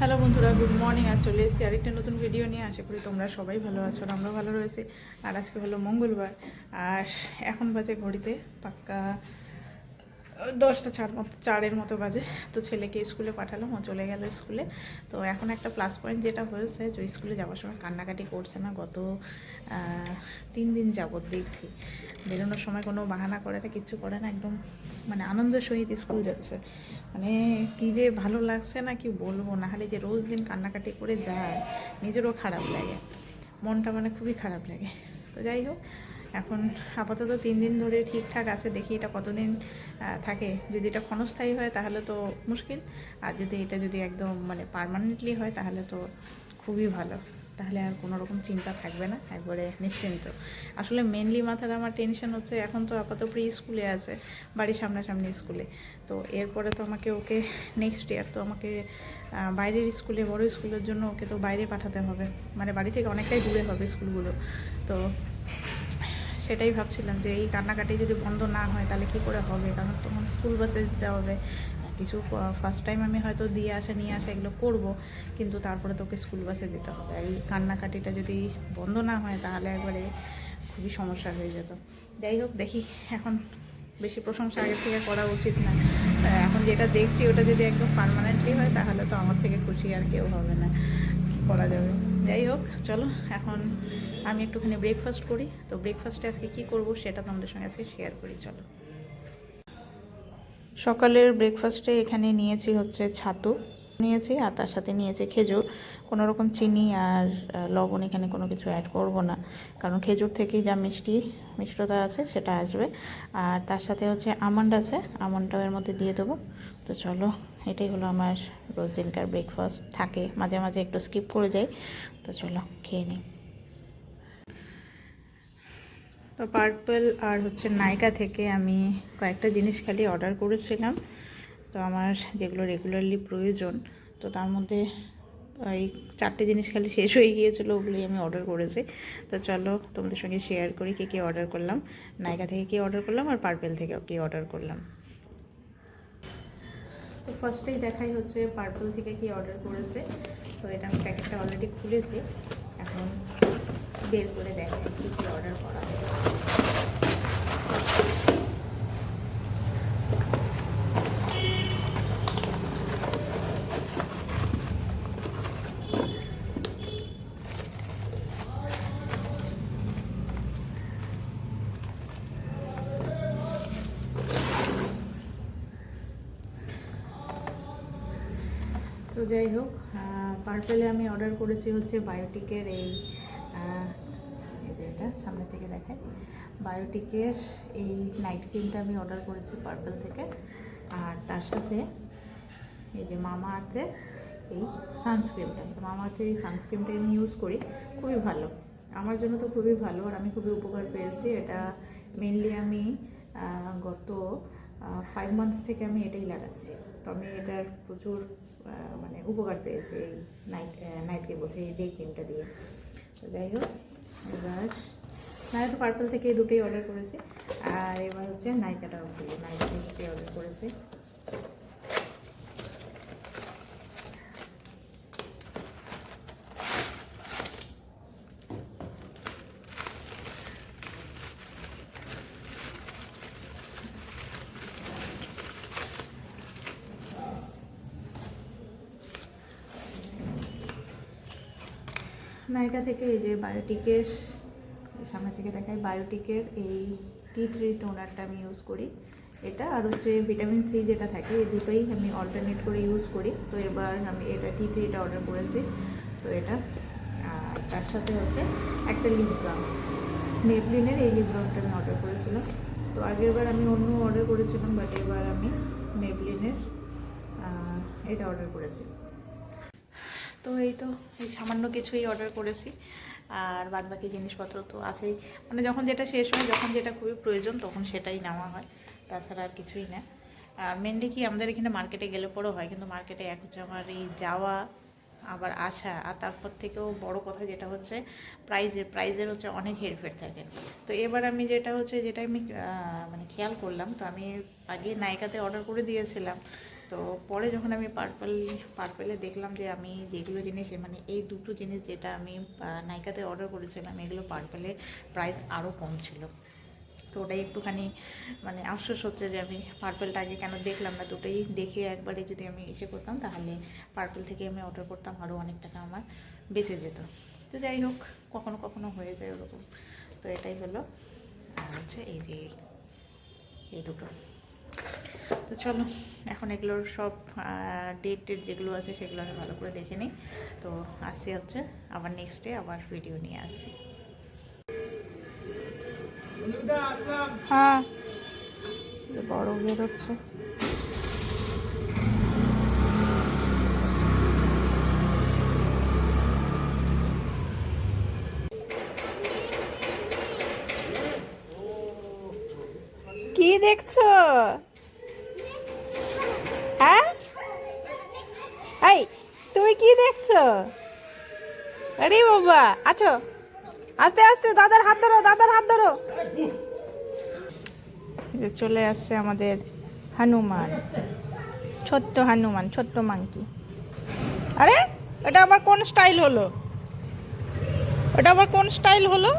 Hello বন্ধুরা, good morning. আর চলে এসেছি আরেকটা নতুন ভিডিও নিয়ে। আশা করি তোমরা সবাই ভালো আছো আর আমরা ভালো রয়েছি। আর আজকে হলো মঙ্গলবার। আর এখন বাজে ঘড়িতে পাক্কা দশটা চার মতো, চারের মতো বাজে। তো ছেলেকে স্কুলে পাঠালাম, ও চলে গেল স্কুলে। তো এখন একটা প্লাস পয়েন্ট যেটা হয়েছে যে স্কুলে যাওয়ার সময় কান্নাকাটি করছে না। গত তিন দিন যাবত দেখছি। বেরোনোর সময় কোনো বাহানা করে না কিচ্ছু করে না, একদম মানে আনন্দের সহিত স্কুল যাচ্ছে। মানে কি যে ভালো লাগছে না, কি বলব? না হলে যে রোজ দিন কান্নাকাটি করে যায়, নিজেরও খারাপ লাগে। মনটা মানে খুবই খারাপ লাগে। তো যাই হোক, এখন আপাতত তিন দিন ধরে ঠিকঠাক আছে, দেখি এটা কতদিন থাকে। যদি এটা ক্ষণস্থায়ী হয় তাহলে তো মুশকিল, আর যদি এটা যদি একদম মানে পার্মানেন্টলি হয় তাহলে তো খুবই ভালো। তাহলে আর কোনো রকম চিন্তা থাকবে না, একবারে নিশ্চিন্ত। আসলে মেনলি মাথার আমার টেনশন হচ্ছে, এখন তো আপাতত প্রি স্কুলে আছে, বাড়ির সামনাসামনি স্কুলে তো এরপরে তো আমাকে ওকে নেক্সট ইয়ার তো আমাকে বাইরের স্কুলে বড় স্কুলের জন্য ওকে তো বাইরে পাঠাতে হবে। মানে বাড়ি থেকে অনেকটাই দূরে হবে স্কুলগুলো তো সেটাই ভাবছিলাম যে এই কান্নাকাটি যদি বন্ধ না হয় তাহলে কি করে হবে? কারণ তখন স্কুল বাসে দিতে হবে কিছু ফার্স্ট টাইম আমি হয়তো দিয়ে আসা, নিয়ে আসা, এগুলো করব, কিন্তু তারপরে তোকে স্কুল বাসে দিতে হবে। আর এই কান্নাকাটিটা যদি বন্ধ না হয়, তাহলে একবারে খুবই সমস্যা হয়ে যেত। যাই হোক, দেখি এখন বেশি প্রশংসা আগে থেকে করা উচিত না। এখন যেটা দেখছি, ওটা যদি একদম পারমানেন্টলি হয়, তাহলে তো আমার থেকে খুশি আর কেউ হবে না। করা যাবে? যাই হোক, চলো, এখন আমি একটুখানি ব্রেকফাস্ট করি। তো ব্রেকফাস্টে আজকে কি করব, সেটা তোমাদের সঙ্গে আজকে শেয়ার করি, চলো। সকালের ব্রেকফাস্টে এখানে নিয়েছি হচ্ছে ছাতু, নিয়েছি আর তার সাথে নিয়েছি খেজুর। কোনো রকম চিনি আর লবণ এখানে কোনো কিছু অ্যাড করব না। কারণ খেজুর থেকেই যা মিষ্টি, মিষ্টতা আছে সেটা আসবে। আর তার সাথে হচ্ছে আমন্ড আছে, আমন্ডটাও এর মধ্যে দিয়ে দেবো। তো চলো, এটাই হলো আমার রোজ দিনকার ব্রেকফাস্ট থাকে, মাঝে মাঝে একটু স্কিপ করে যাই। তো চলো, খেয়ে নিই। তো পার্পল আর হচ্ছে নাইকা থেকে আমি কয়েকটা জিনিস খালি অর্ডার করেছিলাম। তো আমার যেগুলো রেগুলারলি প্রয়োজন, তো তার মধ্যে এই চারটে জিনিস খালি শেষ হয়ে গিয়েছিল ওগুলোই আমি অর্ডার করেছি। তো চলো তোমাদের সঙ্গে শেয়ার করি কী কী অর্ডার করলাম। নাইকা থেকে কী অর্ডার করলাম আর পার্পেল থেকে কী অর্ডার করলাম। তো ফার্স্টেই দেখাই হচ্ছে পার্পল থেকে কি অর্ডার করেছে। তো এটা আমি প্যাকেটটা অলরেডি খুলেছি। এখন বের করে দেখাই কী কী অর্ডার করা তো যাই হোক পার্পেলে আমি অর্ডার করেছি হচ্ছে বায়োটিকের এই যে এটা সামনে থেকে দেখায়। বায়োটিকের এই নাইট ক্রিমটা আমি অর্ডার করেছি পার্পেল থেকে। আর তার সাথে এই যে মামা আর্থের এই সানস্ক্রিনটা মামা আর্থের এই সানস্ক্রিনটা আমি ইউজ করি, খুবই ভালো। আমার জন্য তো খুবই ভালো আর আমি খুবই উপকার পেয়েছি। এটা মেনলি আমি গত ফাইভ মান্থস থেকে আমি এটাই লাগাচ্ছি। তো আমি এটার প্রচুর মানে উপকার পেয়েছি এই নাইট নাইট ক্রিম বলছে, এই ডে ক্রিমটা দিয়ে। তো যাই হোক, এবার নাইট পার্পল থেকে দুটোই অর্ডার করেছি। আর এবার হচ্ছে নাইকাটা নাইট অর্ডার করেছি। নায়িকা থেকে এই যে বায়োটিকের সামনে থেকে দেখায় বায়োটিকের এই টি থ্রি টোনারটা আমি ইউজ করি। এটা আর হচ্ছে ভিটামিন সি যেটা থাকে, এই দুটোই আমি অল্টারনেট করে ইউজ করি। তো এবার আমি এটা টি থ্রিটা অর্ডার করেছি, তো এটা। তার সাথে হচ্ছে একটা লিপ বাম মেবলিনের এই লিপ বামটা আমি অর্ডার করেছিলাম। তো আগের বার আমি অন্য অর্ডার করেছিলাম বাট এবার আমি মেবলিনের এটা অর্ডার করেছি। তো এই তো, এই সামান্য কিছুই অর্ডার করেছি। আর বাদ বাকি জিনিসপত্র তো আছেই। মানে যখন যেটা শেষ হয়, যখন যেটা খুবই প্রয়োজন, তখন সেটাই নেওয়া হয়। তাছাড়া আর কিছুই না। আর মেনলি কি আমাদের এখানে মার্কেটে গেলে পরেও হয়, কিন্তু মার্কেটে এক হচ্ছে আমার এই যাওয়া, আবার আসা, আর তারপর থেকেও বড় কথা যেটা হচ্ছে প্রাইজের প্রাইজের হচ্ছে অনেক হেরফের থাকে। তো এবার আমি যেটা হচ্ছে, যেটা আমি মানে খেয়াল করলাম, তো আমি আগে নায়িকাতে অর্ডার করে দিয়েছিলাম। তো পরে যখন আমি পার্পল পার্পেলে দেখলাম যে আমি যেগুলো জিনিস মানে এই দুটো জিনিস যেটা আমি নাইকাতে অর্ডার করেছিলাম, এগুলো পার্পেলের প্রাইস আরও কম ছিল। তো ওটাই একটুখানি মানে আফসোস হচ্ছে যে আমি পার্পেলটা আগে কেন দেখলাম না দুটোই দেখে একবারে যদি আমি এসে করতাম, তাহলে পার্পেল থেকে আমি অর্ডার করতাম আরও অনেক টাকা আমার বেঁচে যেত। তো যাই হোক, কখনো কখনো হয়ে যায় ওরকম। তো এটাই হলো। আর হচ্ছে এই যে, এই দুটো। তো চলো এখন এগুলোর সব ডেট টেট যেগুলো আছে সেগুলো আমি ভালো করে দেখে নিই। তো আসছি হচ্ছে আবার নেক্সট ডে আবার ভিডিও নিয়ে আসছি। হ্যাঁ বড় বেরোচ্ছে। কি দেখছ? দেখছ? আরে বাবা, আছো? আস্তে আস্তে, দাদার হাত ধরো, দাদার হাত ধরো। চলে আসছে আমাদের হনুমান, ছোট্ট হনুমান, ছোট্ট মাংকি আরে, এটা আবার কোন স্টাইল হলো? এটা আবার কোন স্টাইল হলো?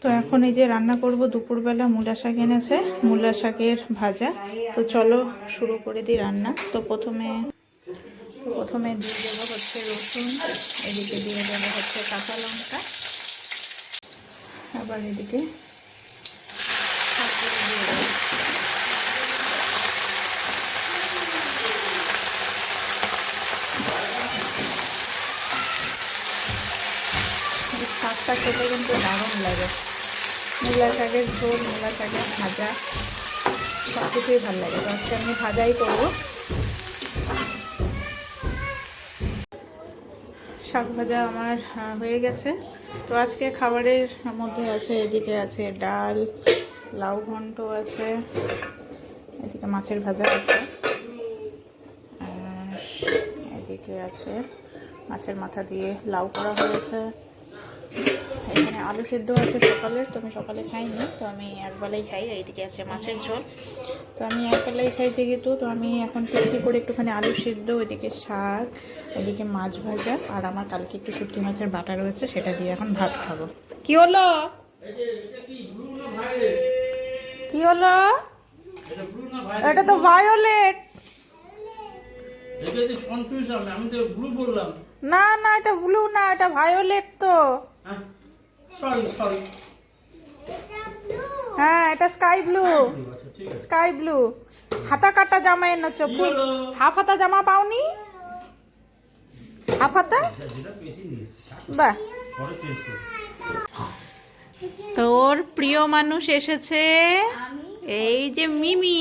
তো এখন এই যে রান্না করব, দুপুরবেলা মূলা শাক এনেছে, মূলা শাকের ভাজা। তো চলো শুরু করে দিই রান্না। তো প্রথমে প্রথমে দিয়ে দেবো হচ্ছে রসুন, এদিকে দিয়ে দেবো হচ্ছে কাঁচা লঙ্কা। আবার এদিকে শাকটা খেতে কিন্তু দারুণ লাগে। মূলা শাকের ঝোল, মূলা শাকের ভাজা সব কিছুই ভালো লাগে। তো আজকে আমি ভাজাই করব। শাক ভাজা আমার হয়ে গেছে। তো আজকে খাবারের মধ্যে আছে, এদিকে আছে ডাল, লাউ ঘন্ট আছে, এদিকে মাছের ভাজা আছে এদিকে আছে মাছের মাথা দিয়ে লাউ করা হয়েছে। এখানে আলু সেদ্ধ আছে সকালের তো আমি সকালে খাইনি তো আমি একবেলাই খাই এইদিকে আছে মাছের ঝোল। তো আমি একবেলাই খাই যেহেতু তো আমি এখন তৈরি করে একটুখানি আলু সেদ্ধ ওইদিকে শাক ওইদিকে মাছ ভাজা আর আমার কালকে একটু শুটকি মাছের বাটা রয়েছে সেটা দিয়ে এখন ভাত খাব। কি হলো? কি হলো? এটা তো ভায়োলেট এটা তো কনফিউজ আমি তো ব্লু বললাম। না না এটা ব্লু না এটা ভায়োলেট তো। সরি সরি হ্যাঁ এটা স্কাই ব্লু আচ্ছা স্কাই ব্লু হাতা কাটা জামা এনেছো ফুল? হাফ হাতা জামা পাওনি? হাফ হাতা? নিস বাহ। তোর প্রিয় মানুষ এসেছে এই যে মিমি।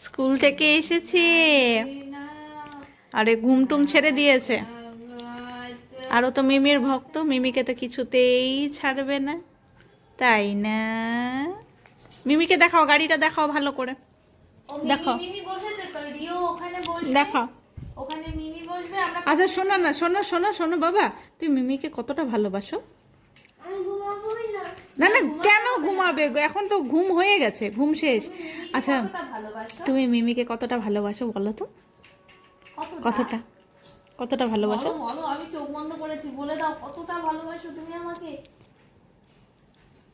স্কুল থেকে এসেছে। আরে ঘুম টুম ছেড়ে দিয়েছে। আরও তো মিমির ভক্ত মিমিকে তো কিছুতেই ছাড়বে না। তাই না? মিমিকে দেখাও গাড়িটা দেখাও ভালো করে। দেখো। মিমি বসেছে তো রিও ওখানে বসবে। দেখাও ওখানে মিমি বসবে আমরা আচ্ছা শোনো না শোনো শোনো শোনো বাবা তুই মিমিকে কতটা ভালোবাসো? না। না কেন ঘুমাবে এখন তো ঘুম হয়ে গেছে ঘুম শেষ। আচ্ছা তুমি মিমিকে কতটা ভালোবাসো বলো তো? কতটা? কতটা ভালোবাসো? বলো আমি চোখ বন্ধ করেছি বলে দাও কতটা ভালোবাসো তুমি আমাকে?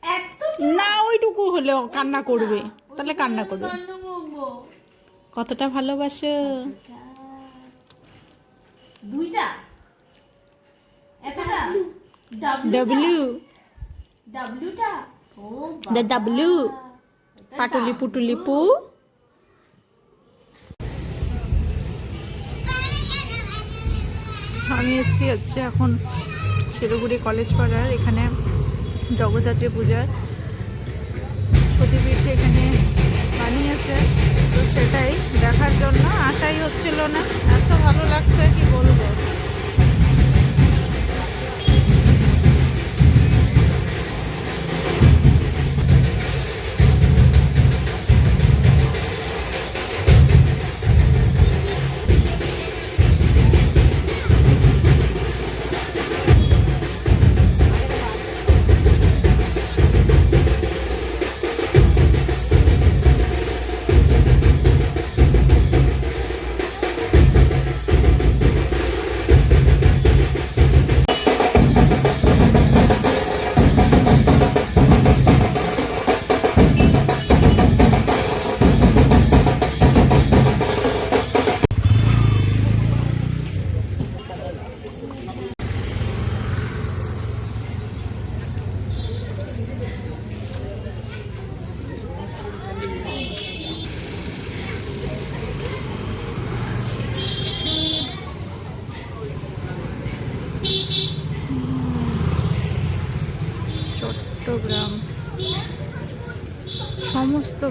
এত না ওইটুকু হলেও কান্না করবে। তাহলে কান্না করবে। কতটা ভালোবাসো? দুইটা? একটা ডাব্লিউ ডাব্লিউটা ও দ্য ডাব্লিউ। পাটুলি পুটুলি পু আমি এসেছি হচ্ছে এখন শিলিগুড়ি কলেজ পাড়ার, এখানে জগদ্ধাত্রী পূজার সতীপীঠ এখানে বানিয়েছে, তো সেটাই দেখার জন্য, আশাই হচ্ছিল না। এত ভালো লাগছে, কি বলব?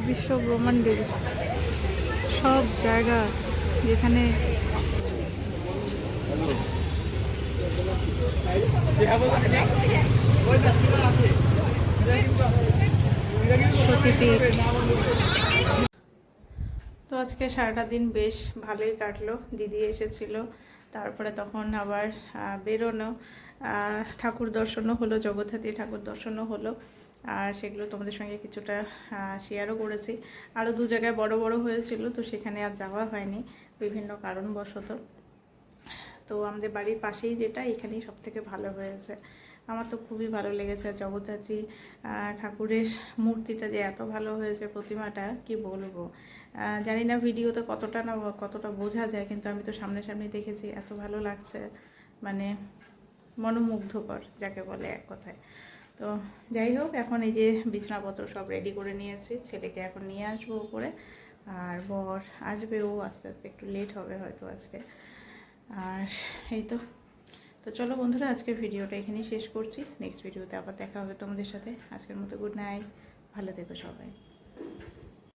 বিশ্ব ব্রহ্মাণ্ডের সব জায়গা যেখানে তো আজকে সারাটা দিন বেশ ভালোই কাটলো। দিদি এসেছিল, তারপরে তখন আবার বেরোনো ঠাকুর দর্শনও হলো, জগদ্ধাত্রী ঠাকুর দর্শনও হলো। আর সেগুলো তোমাদের সঙ্গে কিছুটা শেয়ারও করেছি। আরও দু জায়গায় বড় বড় হয়েছিল, তো সেখানে আর যাওয়া হয়নি, বিভিন্ন কারণবশত। তো আমাদের বাড়ির পাশেই যেটা, এখানেই সব থেকে ভালো হয়েছে। আমার তো খুবই ভালো লেগেছে, জগদ্ধাত্রী ঠাকুরের মূর্তিটা যে এত ভালো হয়েছে, প্রতিমাটা, কি বলব? জানি না ভিডিওতে কতটা না, কতটা বোঝা যায়, কিন্তু আমি তো সামনাসামনি দেখেছি, এত ভালো লাগছে। মানে মনোমুগ্ধকর, যাকে বলে এক কথায়। তো যাই হোক, এখন এই যে বিছানাপত্র সব রেডি করে নিয়েছি। ছেলেকে এখন নিয়ে আসব উপরে। আর বর আসবে, ও আস্তে আস্তে একটু লেট হবে হয়তো আজকে। আর এই তো। তো চলো বন্ধুরা, আজকের ভিডিওটা এখানেই শেষ করছি। নেক্সট ভিডিওতে আবার দেখা হবে তোমাদের সাথে। আজকের মতো গুড নাইট ভালো থেকো সবাই।